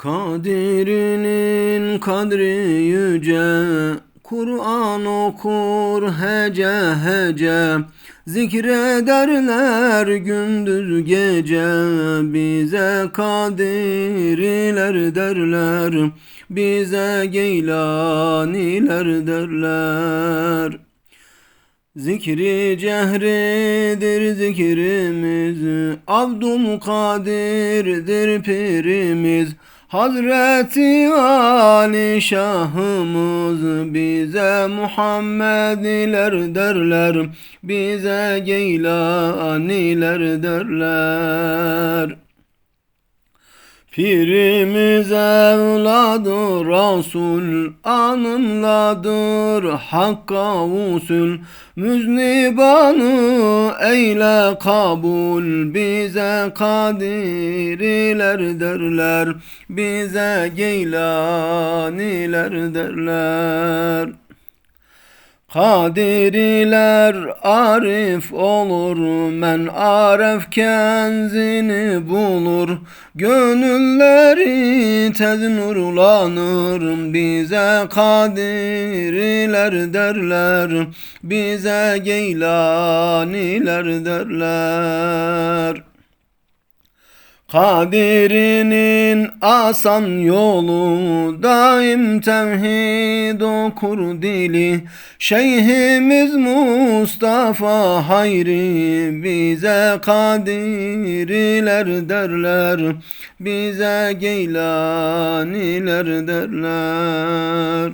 Kadirinin kadri yüce Kur'an okur hece hece. Zikrederler gündüz gece Bize kadiriler derler Bize geylaniler derler Zikri cehridir zikrimiz Abdülkadir'dir pirimiz. Hazreti Ali Şahımız bize Muhammediler derler Bize Geylaniler derler Pirimiz evladı Resul anınladır. Hakka usul Müznibanı eyle kabul. Bize kadiriler derler Bize geylaniler derler Kadiriler arif olur, men aref kenzini bulur. Gönülleri tez nurlanır, bize kadiriler derler, bize geylaniler derler. Kadirinin asan yolu daim tevhid okur dili. Şeyhimiz Mustafa Hayri bize kadiriler derler Bize geylaniler derler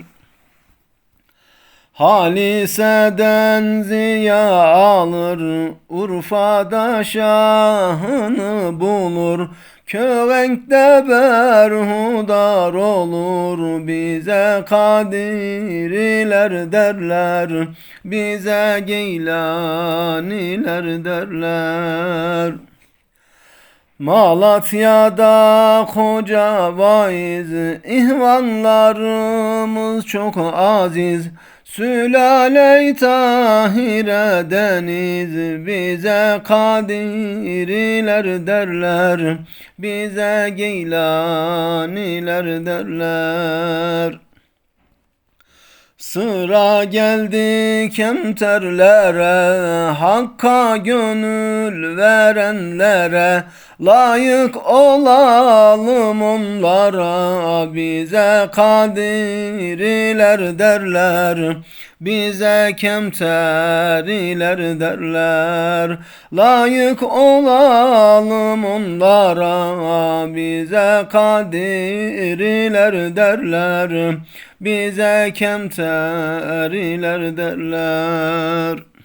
Halise'den ziya alır, Urfa'da şahını bulur. Kövenk'te berhudar olur, bize kadiriler derler, bize geylaniler derler. Malatya'da koca vaiz, ihvanlarımız çok aziz. Sülale-i Tahire deniz bize kadiriler derler, bize geylaniler derler. Sıra geldi kemterlere, Hakka gönül verenlere, Layık olalım onlara, Bize kadiriler derler, Bize kemteriler derler. Layık olalım onlara, Bize kadiriler derler, Bize kemteriler derler.